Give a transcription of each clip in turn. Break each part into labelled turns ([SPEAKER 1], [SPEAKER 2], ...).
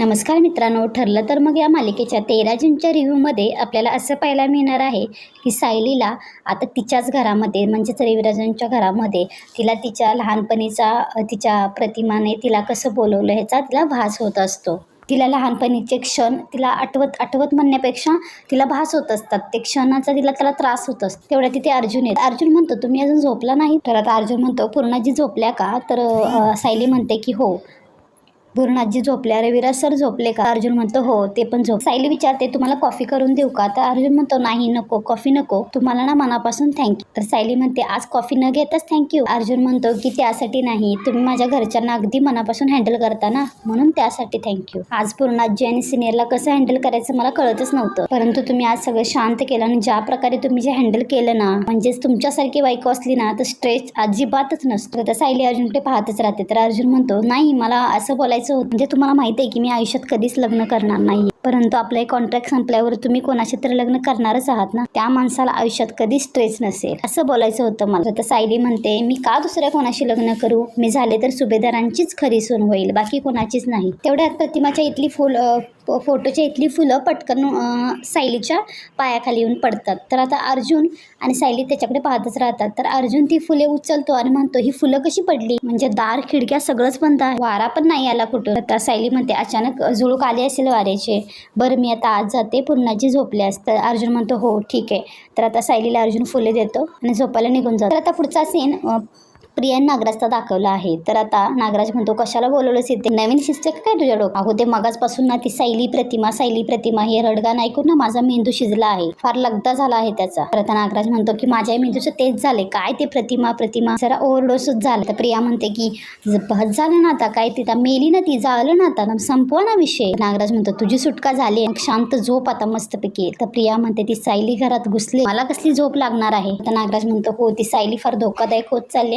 [SPEAKER 1] नमस्कार मित्रांनो ठरलं तर मग या मालिकेच्या तेरा जूनच्या रिव्ह्यूमध्ये आपल्याला असं पाहायला मिळणार आहे की सायलीला आता तिच्याच घरामध्ये म्हणजेच रविराजांच्या घरामध्ये तिला तिच्या लहानपणीचा तिच्या प्रतिमाने तिला कसं बोलवलं ह्याचा तिला भास होत असतो. तिला लहानपणीचे क्षण तिला आठवत आठवत म्हणण्यापेक्षा तिला भास होत असतात. ते क्षणाचा तिला त्याला त्रास होत असतो. तेवढ्या तिथे अर्जुन येत. अर्जुन म्हणतो तुम्ही अजून झोपला नाही तर आता अर्जुन म्हणतो पूर्णाजी झोपल्या का? तर सायली म्हणते की हो. पूर्णाजी झोपल्या विराज सर झोपले का? अर्जुन म्हणतो हो ते पण झोप. सायली विचारते तुम्हाला कॉफी करून देऊ का? तर अर्जुन म्हणतो नाही नको कॉफी नको. तुम्हाला ना मनापासून थँक्यू तर सायली म्हणते आज कॉफी न घेताच थँक्यू अर्जुन म्हणतो की त्यासाठी नाही. तुम्ही माझ्या घरच्यांना अगदी मनापासून हँडल करता ना? म्हणून त्यासाठी थँक्यू आज पूर्णाजी आणि सिनियरला कसं हँडल करायचं मला कळतच नव्हतं. परंतु तुम्ही आज सगळं शांत केलं आणि ज्या प्रकारे तुम्ही जे हँडल केलं ना म्हणजेच तुमच्यासारखी बायको असली ना तर स्ट्रेस अजिबातच नसतं. तर सायली अर्जुनकडे पाहतच राहते. तर अर्जुन म्हणतो नाही मला असं बोलायचं होतं. म्हणजे तुम्हाला माहिती आहे की मी आयुष्यात कधीच लग्न करणार नाही परंतु आपलं कॉन्ट्रॅक्ट संपल्यावर तुम्ही कोणाशी तरी लग्न करणारच आहात ना? त्या माणसाला आयुष्यात कधी स्ट्रेस नसेल. असं बोलायचं होतं मला. तर सायली म्हणते मी का दुसऱ्या कोणाशी लग्न करू? मी झाले तर सुभेदारांचीच खरी सून होईल बाकी कोणाचीच नाही. तेवढ्यात प्रतिमाच्या इथली फुल फोटोच्या इथली फुलं पटकन सायलीच्या पायाखाली येऊन पडतात. तर आता अर्जुन आणि सायली त्याच्याकडे पाहतच राहतात. तर अर्जुन ती फुले उचलतो आणि म्हणतो ही फुलं कशी पडली? म्हणजे दार खिडक्या सगळंच बंद आहे. वारा पण नाही आला कुठं. आता सायली म्हणते अचानक झुळूक आली असेल वाऱ्याचे. बरं मी आता आज जाते. पूर्णाजी झोपल्यास तर अर्जुन म्हणतो हो ठीक आहे. तर आता सायलीला अर्जुन फुले देतो आणि झोपायला निघून जातो. तर आता पुढचा सीन प्रिया नागराजचा दाखवला आहे. तर आता नागराज म्हणतो कशाला बोलवलंस इथे? नवीन शिस्त काय तुझ्या डोक अहो ते मगाजपासून ना ती सायली प्रतिमा सायली प्रतिमा हे रडगाण ऐकून ना माझा मेंदू शिजला आहे. फार लगदा झाला आहे त्याचा. तर आता नागराज म्हणतो की माझ्या मेंदूचं तेच झाले काय ते प्रतिमा प्रतिमा? जरा ओव्हरडोसच झालं. तर प्रिया म्हणते की ज- बस झालं ना आता काय तिथं मेली ना ती झालं ना आता संपवा ना विषय. नागराज म्हणतो तुझी सुटका झाली मग शांत झोप आता मस्तपैकी तर प्रिया म्हणते ती सायली घरात घुसली मला कसली झोप लागणार आहे? तर नागराज म्हणतो हो ती सायली फार धोकादायक होत चालली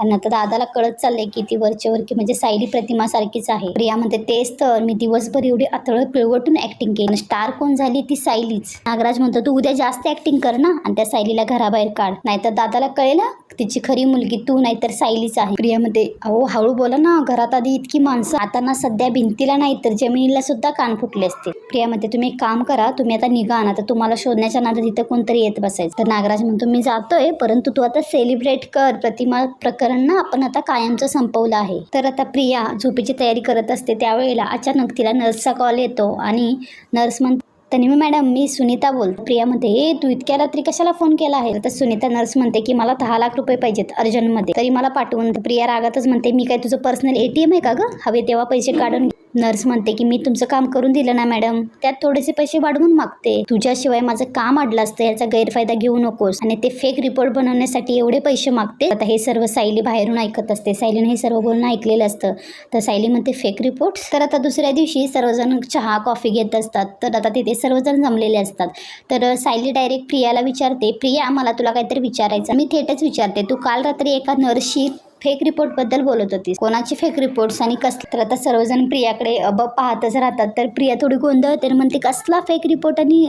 [SPEAKER 1] आणि आता दादाला कळत चाललंय की ती वरच्या वरची म्हणजे सायली प्रतिमा सारखीच आहे. प्रिया म्हणते तेच तर मी दिवसभर एवढी अतळ पिळवटून ऍक्टिंग केली. स्टार कोण झाली? ती सायलीच. नागराज म्हणतो तू उद्या जास्त ऍक्टिंग कर ना आणि त्या सायलीला घराबाहेर काढ. नाहीतर दादाला कळेल तिची खरी मुलगी तू नाहीतर सायलीच आहे. प्रिया अहो हळू बोला ना घरात आधी इतकी माणसं. आता ना सध्या भिंतीला नाही तर जमिनीला सुद्धा कान फुटले असते प्रिया तुम्ही एक काम करा तुम्ही आता निघा ना. तर तुम्हाला शोधण्याच्या नादात तिथं कोणतरी येत बसायचं. तर नागराज म्हणतो मी जातोय परंतु तू आता सेलिब्रेट कर. प्रतिमा प्रकरण ना आपण आता कायमचं संपवलं आहे. तर आता प्रिया झोपेची तयारी करत असते. त्यावेळेला अचानक तिला नर्सचा कॉल येतो आणि नर्स म्हणतो तन्वी मॅडम मी सुनीता बोलतो. प्रिया म्हणते हे तू इतक्या रात्री कशाला फोन केला आहे? तर सुनीता नर्स म्हणते की मला दहा लाख रुपये पाहिजेत अर्जंटमध्ये तरी मला पाठवून प्रिया रागातच म्हणते मी काय तुझं पर्सनल एटीएम आहे का ग? हवे तेव्हा पैसे काढून नर्स म्हणते की मी तुमचं काम करून दिलं ना मॅडम. त्यात थोडेसे पैसे वाढवून मागते. तुझ्याशिवाय माझं काम अडलं असतं याचा गैरफायदा घेऊ नकोस. आणि ते फेक रिपोर्ट बनवण्यासाठी एवढे पैसे मागते. आता हे सर्व सायली बाहेरून ऐकत असते. सायलीने हे सर्व बोलणं ऐकलेलं असतं. तर सायली म्हणते फेक रिपोर्ट तर आता दुसऱ्या दिवशी सर्वजण चहा कॉफी घेत असतात. तर आता तिथे सर्वजण जमलेले असतात. तर सायली डायरेक्ट प्रियाला विचारते प्रिया मला तुला काहीतरी विचारायचं मी थेटच विचारते तू काल रात्री एका नर्सशी फेक रिपोर्टबद्दल बोलत होती. कोणाची फेक रिपोर्ट्स आणि कस तर आता सर्वजण प्रियाकडे ब पाहतच राहतात. तर प्रिया थोडी गोंधळ तर म्हणते कसला फेक रिपोर्ट आणि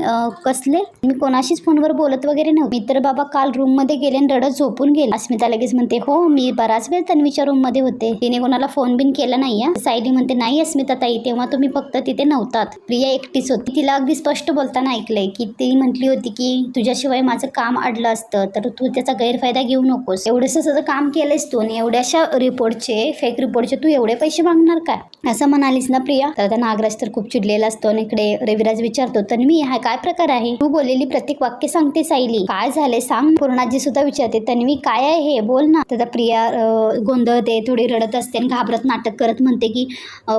[SPEAKER 1] कसले? मी कोणाशीच फोनवर बोलत वगैरे नव्हती. मी तर बाबा काल रूममध्ये गेले आणि रडत झोपून गेले. अस्मिता लगेच म्हणते हो मी बराच वेळ तन्वीच्या रूममध्ये होते. तिने कोणाला फोन बिन केला नाही आहे सायली म्हणते नाही अस्मिता ताई तेव्हा तुम्ही फक्त तिथे नव्हतात. प्रिया एकटीच होती. तिला अगदी स्पष्ट बोलताना ऐकलंय की ती म्हटली होती की तुझ्याशिवाय माझं काम अडलं असतं तर तू त्याचा गैरफायदा घेऊ नकोस. एवढंसं काम केलंयस तू आणि एवढ्याशा रिपोर्टचे फेक रिपोर्टचे तू एवढे पैसे मागणार काय असं म्हणालीस ना प्रिया. तर आता नागराज तर खूप चिडलेला असतो आणि इकडे रविराज विचारतो तर मी हा काय प्रकार आहे? तू बोललेली प्रत्येक वाक्य सांगते सायली. काय झाले सांग. पूर्णाजी सुद्धा विचारते तन्वी काय आहे हे? बोल ना. तर प्रिया गोंधळते थोडी रडत असते आणि घाबरत नाटक करत म्हणते की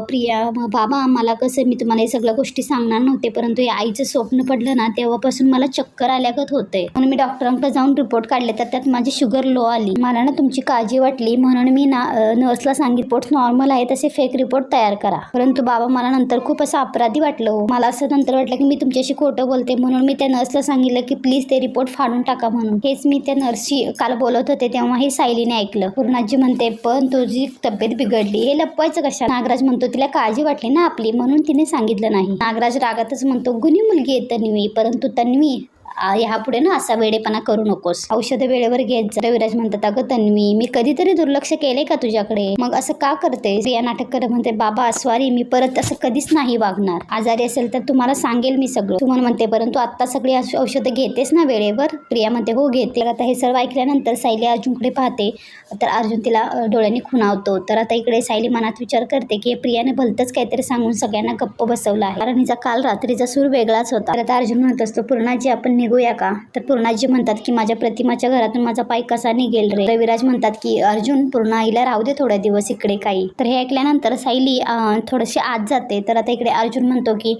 [SPEAKER 1] प्रिया बाबा मला कसं मी तुम्हाला हे सगळ्या गोष्टी सांगणार नव्हते परंतु हे आईचं स्वप्न पडलं ना तेव्हापासून मला चक्कर आल्यागत होते म्हणून मी डॉक्टरांकडे जाऊन रिपोर्ट काढले तर त्यात माझी शुगर लो आली. मला ना तुमची काळजी वाटली. म्हणून मी ना नर्सला सांगितलं रिपोर्ट नॉर्मल आहे तसे फेक रिपोर्ट तयार करा. परंतु बाबा मला नंतर खूप असं अपराधी वाटलं हो. मला असं नंतर वाटलं की मी तुमच्याशी खोटं बोलते म्हणून मी त्या नर्सला सांगितलं की प्लीज ते रिपोर्ट फाडून टाका म्हणून. हेच मी त्या नर्सशी काल बोलत होते तेव्हा हे सायलीने ऐकलं. पूर्णाजी म्हणते पण तुझी तब्येत बिघडली. हे लपवायचं कशा नागराज म्हणतो तिला काळजी वाटली ना आपली म्हणून तिने सांगितलं नाही. नागराज रागातच म्हणतो गुन्ही मुलगी आहे तन्वी. परंतु तन्वी ह्यापुढे ना असा वेडेपणा करू नकोस. औषधं वेळेवर घेत रविराज म्हणतात अगं तन्वी मी कधीतरी दुर्लक्ष केले का तुझ्याकडे? मग असं का करते? प्रिया नाटक म्हणते बाबा सॉरी मी परत असं कधीच नाही वागणार. आजारी असेल तर तुम्हाला सांगेल मी सगळं. तुम्हाला म्हणते परंतु आता सगळी औषधं घेतेस ना वेळेवर? प्रिया म्हणते हो घेते. आता हे सर्व ऐकल्यानंतर सायली अर्जुनकडे पाहते. तर अर्जुन तिला डोळ्यांनी खुणावतो. तर आता इकडे सायली मनात विचार करते की प्रियाने भलतंच काहीतरी सांगून सगळ्यांना गप्प बसवला आहे. कारण हिचा काल रात्रीचा सूर वेगळाच होता. तर आता अर्जुन म्हणत असतो पूर्णाजी आपण निघूया का? तर पूर्णाजी म्हणतात की माझ्या प्रतिमाच्या घरातून माझा पाय कसा निघेल रे? रविराज म्हणतात की अर्जुन पूर्ण आईला राहू दे थोड्या दिवस इकडे काही. तर हे ऐकल्यानंतर सायली थोडीशी आत जाते. तर आता इकडे अर्जुन म्हणतो की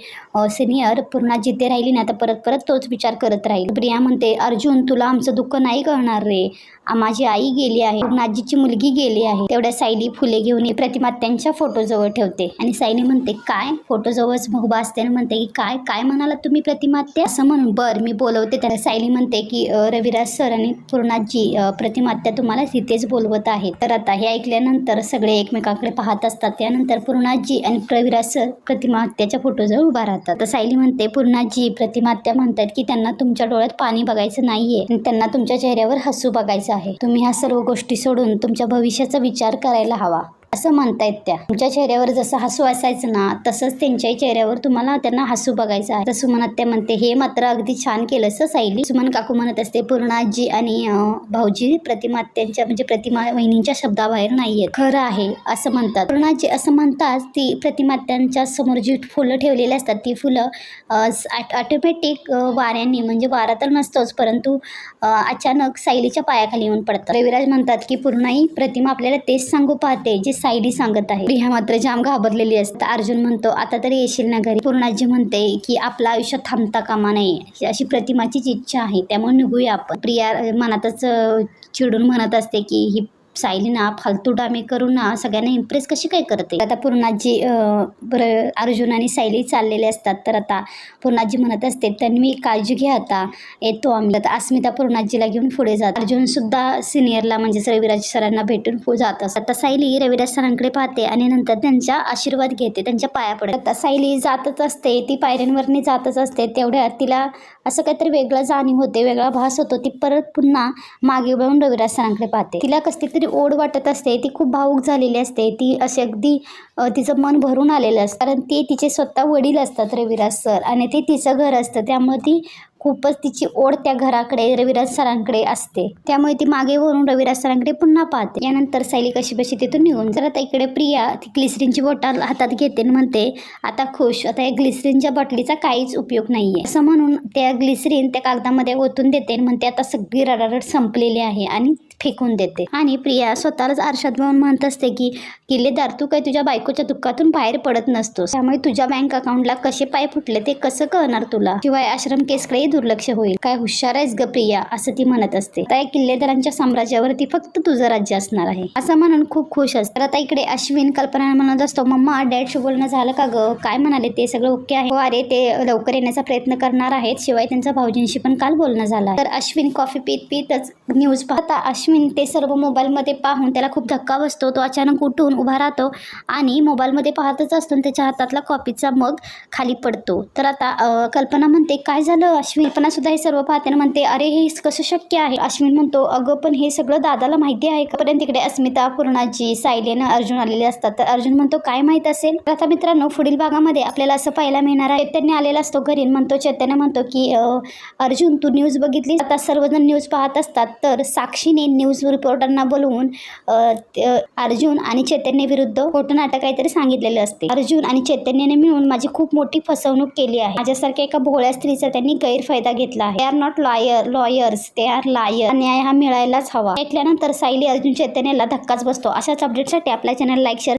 [SPEAKER 1] सिनियर पूर्णा जिथे राहिली ना तर परत परत तोच विचार करत राहील. प्रिया म्हणते अर्जुन तुला आमचं दुःख नाही कळणार रे. माझी आई गेली आहे. नाजीची मुलगी गेली आहे. तेवढ्या सायली फुले घेऊन ही प्रतिमा त्यांच्या फोटोजवळ ठेवते. आणि सायली म्हणते काय? फोटोजवळच उभा असते. आणि म्हणते की काय? काय म्हणाला तुम्ही प्रतिमा असं म्हणून बर मी बोलवते त्याला. सायली म्हणते की रविराज सर आणि पूर्णाजी प्रतिमात्या तुम्हाला तिथेच बोलवत आहेत. तर आता हे ऐकल्यानंतर सगळे एकमेकांकडे पाहत असतात. त्यानंतर पूर्णाजी आणि रविराज सर प्रतिमात्याच्या फोटोजवळ उभा राहतात. तर सायली म्हणते पूर्णाजी प्रतिमात्या म्हणतात की त्यांना तुमच्या डोळ्यात पाणी बघायचं नाहीये. आणि त्यांना तुमच्या चेहऱ्यावर हसू बघायचं आहे. तुम्ही ह्या सर्व गोष्टी सोडून तुमच्या भविष्याचा विचार करायला हवा. असं म्हणतायत त्या. तुमच्या चेहऱ्यावर जसं हसू असायचं ना तसंच त्यांच्याही चेहऱ्यावर तुम्हाला त्यांना हसू बघायचं आहे. तर सुमनात त्या म्हणते हे मात्र अगदी छान केलं असं सायली. सुमन काकू म्हणत असते पूर्णाजी आणि भाऊजी प्रतिमा त्यांच्या म्हणजे प्रतिमा वहिनींच्या शब्दाबाहेर नाहीये खरं आहे असं म्हणतात. पूर्णाजी असं म्हणताच ती प्रतिमा त्यांच्यासमोर जी फुलं ठेवलेली असतात ती फुलं ऑटोमॅटिक वाऱ्यांनी म्हणजे वारा तर नसतोच परंतु अचानक सायलीच्या पायाखाली येऊन पडतात. रविराज म्हणतात की पूर्णाई प्रतिमा आपल्याला तेच सांगू पाहते जे सायली सांगत आहे. प्रिया मात्र जाम घाबरलेली असते. अर्जुन म्हणतो आता तरी येशील ना घरी? पूर्णाजी म्हणते की आपलं आयुष्य थांबता कामा नये. अशी प्रतिमाचीच इच्छा आहे. त्यामुळे निघूया आपण. प्रिया मनातच चिडून म्हणत असते की ही सायली ना फालतू डामे करून ना सगळ्यांना इम्प्रेस कशी काय करते? आता पूर्णाजी बरं अर्जुन आणि सायली चाललेले असतात तर आता पूर्णाजी म्हणत असते तन्वी काळजी घ्या आता येतो आम्ही. आता अस्मिता पूर्णाजीला घेऊन पुढे जात. अर्जुन सुद्धा सिनियरला म्हणजेच रविराज सरांना भेटून जात असतात. आता सायली रविराज सरांकडे पाहते आणि नंतर त्यांच्या आशीर्वाद घेते त्यांच्या पाया पडत. आता सायली जातच असते ती पायऱ्यांवरने जातच असते तेवढ्यात तिला असं काहीतरी वेगळं जाणीव होते वेगळा भास होतो ती परत पुन्हा मागे वळून रविराज सरांकडे पाहते. तिला कसली तरी ओढ वाटत असते ती खूप भावूक झालेली असते ती अशी अगदी तिचं मन भरून आलेलं असतं. कारण ते तिचे स्वतः वडील असतात रविराज सर आणि ते तिचं घर असतं. त्यामुळे ती खूपच तिची ओढ त्या घराकडे रविराज सरांकडे असते. त्यामुळे ती मागे वरून रविराज सरांकडे पुन्हा पाहते. यानंतर सायली कशी बशी तिथून निघून जर आता इकडे प्रिया ती ग्लिसरीनची बॉटल हातात घेते म्हणते आता खुश. आता या ग्लिसरीनच्या बॉटलीचा काहीच उपयोग नाही आहे असं म्हणून त्या ग्लिसरीन त्या कागदामध्ये ओतून देते म्हणते आता सगळी रडारड संपलेली आहे. आणि फेकून देते. आणि प्रिया स्वतःलाच आरशात म्हणून म्हणत असते की किल्लेदार तू काय तुझ्या बायकोच्या दुःखातून बाहेर पडत नसतोस. त्यामुळे तुझ्या बँक अकाउंटला कसे पाय फुटले ते कसं कळणार तुला? शिवाय आश्रम केसकडे दुर्लक्ष होईल. काय हुशार आहेस ग प्रिया असं ती म्हणत असते. त्या किल्लेदारांच्या साम्राज्यावरती फक्त तुझं राज्य असणार आहे. असं म्हणून खूप खुश असते. तर आता इकडे अश्विन कल्पना म्हणत असतो मम्मा डॅडशी बोलणं झालं का ग? काय म्हणाले ते सगळं ओके आहे? हो अरे ते लवकर येण्याचा प्रयत्न करणार आहेत. शिवाय त्यांच्या भाऊजींशी पण काल बोलणं झालं तर अश्विन कॉफी पीत पीतच न्यूज पाहता अश्विन ते सर्व मोबाईलमध्ये पाहून त्याला खूप धक्का बसतो. तो अचानक उठून उभा राहतो आणि मोबाईलमध्ये पाहतच असतो आणि त्याच्या हातातला कॉपीचा मग खाली पडतो. तर आता कल्पना म्हणते काय झालं? अश्विन सुद्धा हे सर्व पाहते ना म्हणते अरे हे कसं शक्य आहे? अश्विन म्हणतो अगं पण हे सगळं दादाला माहिती आहे का? पर्यंत तिकडे अस्मिता पूर्णाजी सायली आणि अर्जुन आलेले असतात. तर अर्जुन म्हणतो काय माहीत असेल? तर आता मित्रांनो पुढील भागामध्ये आपल्याला असं पाहायला मिळणार आहे. चैतन्य आलेला असतो घरी म्हणतो चैतन्य म्हणतो की अर्जुन तू न्यूज बघितली आता सर्वजण न्यूज पाहत असतात. तर साक्षीने न्यूज रिपोर्टरना बोलवून अर्जुन आणि चैतन्य विरुद्ध खोटं नाटक काहीतरी सांगितलेलं असते. अर्जुन आणि चैतन्याने मिळून माझी खूप मोठी फसवणूक केली आहे. माझ्यासारख्या एका भोळ्या स्त्रीचा त्यांनी गैरफायदा घेतला आहे. They are not lawyer lawyers ते आर लायर न्याय हा मिळायलाच हवा. ऐकल्यानंतर सायली अर्जुन चैतन्याला धक्काच बसतो. अशाच अपडेटसाठी आपल्या चॅनल लाईक शेअर